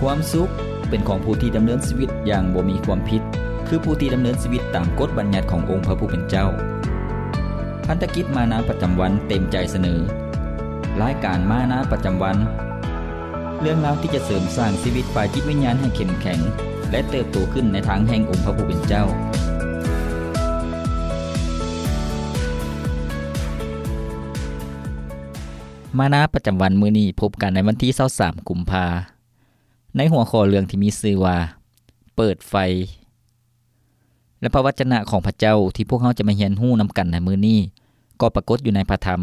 ความสุขเป็นของผู้ที่ดำเนินชีวิตอย่างบ่มีความผิด คือผู้ที่ดำเนินชีวิตตามกฎบัญญัติขององค์พระผู้เป็นเจ้า พันธกิจมานาประจำวันเต็มใจเสนอรายการมานาประจำวัน เรื่องราวที่จะเสริมสร้างชีวิตฝ่ายจิตวิญญาณให้เข้มแข็ง และเติบโตขึ้นในทางแห่งองค์พระผู้เป็นเจ้ามานาประจำวันมื้อนี้พบกันในวันที่23กุมภา ในหัวข้อเรื่องที่มีชื่อว่า เปิดไฟ และพระวจนะของพระเจ้าที่พวกเราจะมาเรียนรู้นำกันในมื้อนี้ ก็ปรากฏอยู่ในพระธรรม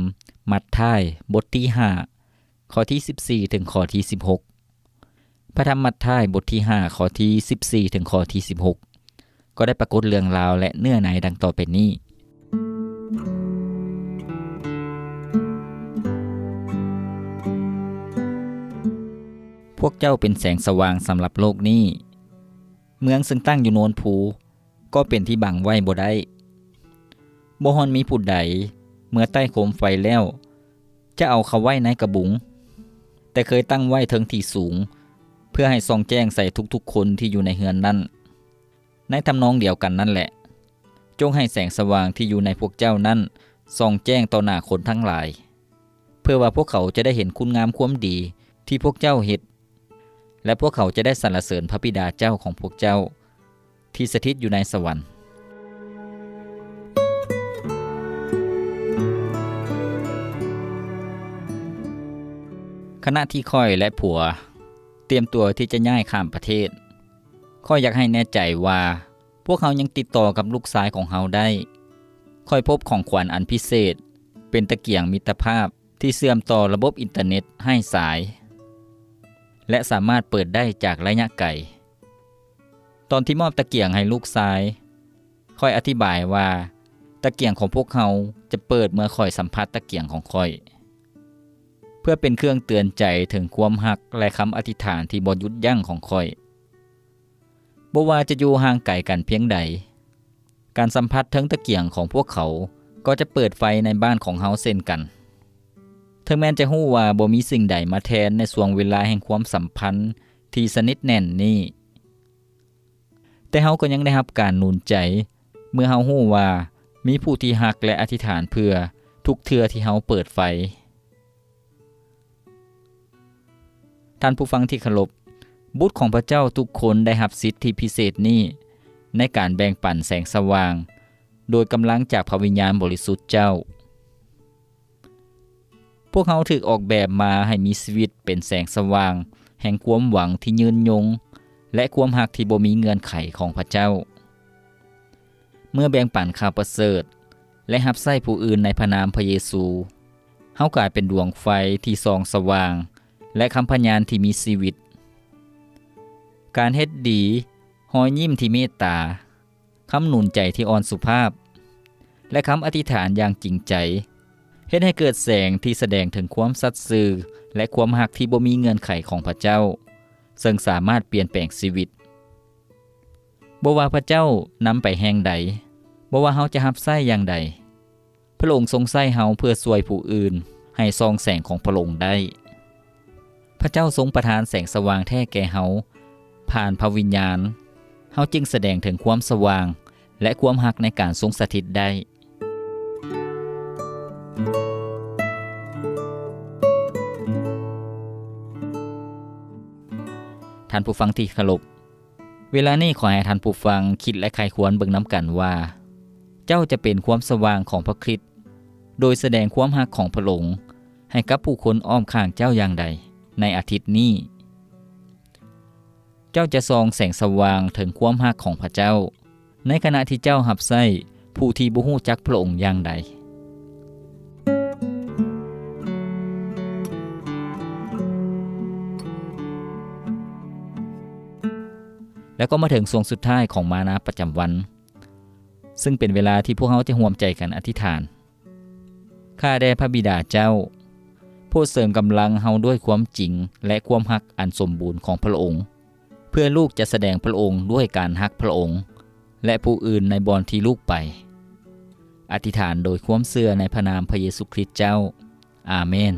มัทธิยบทที่ 5 ข้อที่ 14 ถึงข้อที่ 16 พระธรรมมัทธิยบทที่ 5 ข้อที่ 14 ถึงข้อที่ 16 ก็ได้ปรากฏเรื่องราวและเนื้อในดังต่อไปนี้ พวกเจ้าเป็นแสงสว่างสำหรับโลกนี้ เมืองซึ่งตั้งอยู่โนนภู ก็เป็นที่บังไว้บ่ได้บ่ฮอนมีผู้ใด เมื่อใต้โคมไฟแล้ว จะเอาเขาไว้ในกระบุง แต่เคยตั้งไว้เทิงที่สูง เพื่อให้ส่องแจ้งใส่ทุกๆคนที่อยู่ในเฮือนนั้นในทำนองเดียวกันนั่นแหละ จงให้แสงสว่างที่อยู่ในพวกเจ้านั้นส่องแจ้งต่อหน้าคนทั้งหลาย เพื่อว่าพวกเขาจะได้เห็นคุณงามความดีที่พวกเจ้าเฮ็ด และพวกเขาจะได้สรรเสริญพระบิดาเจ้าของพวกเจ้า ที่สถิตอยู่ในสวรรค์ขณะที่ค่อยและผัว เตรียมตัวที่จะย้ายข้ามประเทศค่อยอยากให้แน่ใจว่า พวกเขายังติดต่อกับลูกซ้ายของเฮาได้ ค่อยพบของขวัญอันพิเศษ เป็นตะเกียงมิตรภาพที่เสื่อมต่อระบบอินเทอร์เน็ตให้สาย และสามารถเปิดได้จากระยะไกล ตอนที่มอบตะเกียงให้ลูกซ้าย คอยอธิบายว่า ตะเกียงของพวกเขาจะเปิดเมื่อคอยสัมผัสตะเกียงของคอย เพื่อเป็นเครื่องเตือนใจถึงความหักและคำอธิษฐานที่บ่หยุดยั้งของคอยบ่ว่าจะอยู่ห่างไกลกันเพียงใด การสัมผัสถึงตะเกียงของพวกเขาก็จะเปิดไฟในบ้านของเฮาเช่นกัน ถึงแม้นจะฮู้ว่าบ่มีสิ่งใดมาแทนในส่วงเวลาแห่งความสัมพันธ์ที่สนิทแน่นนี้ แต่เฮาก็ยังได้รับการนูนใจ เมื่อเฮาฮู้ว่ามีผู้ที่หักและอธิษฐานเพื่อทุกเทื่อที่เฮาเปิดไฟ ท่านผู้ฟังที่เคารพบุตรของพระเจ้าทุกคนได้รับสิทธิพิเศษนี้ ในการแบ่งปันแสงสว่าง โดยกำลังจากพระวิญญาณบริสุทธิ์เจ้า วกเขาถึกออกแบบมาให้มีชีวิตเป็นแสงสว่าง แห่งความหวังที่ยืนยง และความหักที่บ่มีเงื่อนไขของพระเจ้า เมื่อแบ่งปันข่าวประเสริฐ และรับใส้ผู้อื่นในพระนามพระเยซูเฮากลายเป็นดวงไฟที่ส่องสว่าง และคำพยานที่มีชีวิต การเฮ็ดดีหอยยิ้มที่เมตตา คำหนุนใจที่อ่อนสุภาพ และคำอธิษฐานอย่างจริงใจ เฮ็ดให้เกิดแสงที่แสดงถึงความสัตย์ซื่อและความหักที่บ่มีเงื่อนไขของพระเจ้า ซึ่งสามารถเปลี่ยนแปลงชีวิตบ่ว่าพระเจ้านำไปแห่งใดบ่ว่าเฮาจะรับใช้อย่างใด พระองค์ทรงใช้เฮาเพื่อสวยผู้อื่น ให้ซองแสงของพระองค์ได้ พระเจ้าทรงประทานแสงสว่างแท้แก่เฮาผ่านพระวิญญาณเฮาจึงแสดงถึงความสว่าง และความหักในการทรงสถิตได้านผู้ฟังที่เคารพเวลานี้ขอให้ท่านผู้ฟังคิดและใครควรเบิ่งนำกันว่า เจ้าจะเป็นความสว่างของพระคริสต์โดยแสดงความหักของพระองค์ให้กับผู้คนอ้อมข้างเจ้าอย่างใด ในอาทิตย์นี้ เจ้าจะซองแสงสว่างถึงความหักของพระเจ้า ในขณะที่เจ้าหับใส้ผู้ที่บ่ฮู้จักพระองค์อย่างใด แล้วก็มาถึงส่วงสุดท้ายของมานาประจำวัน ซึ่งเป็นเวลาที่พวกเขาจะห่วมใจกันอธิษฐาน ข้าแด่พระบิดาเจ้า ผู้เสริมกำลังเฮาด้วยความจริงและความหักอันสมบูรณ์ของพระองค์ เพื่อลูกจะแสดงพระองค์ด้วยการหักพระองค์ และผู้อื่นในบอนที่ลูกไป อธิษฐานโดยความเสื่อในพระนามพระเยซูคริสต์เจ้า อาเมน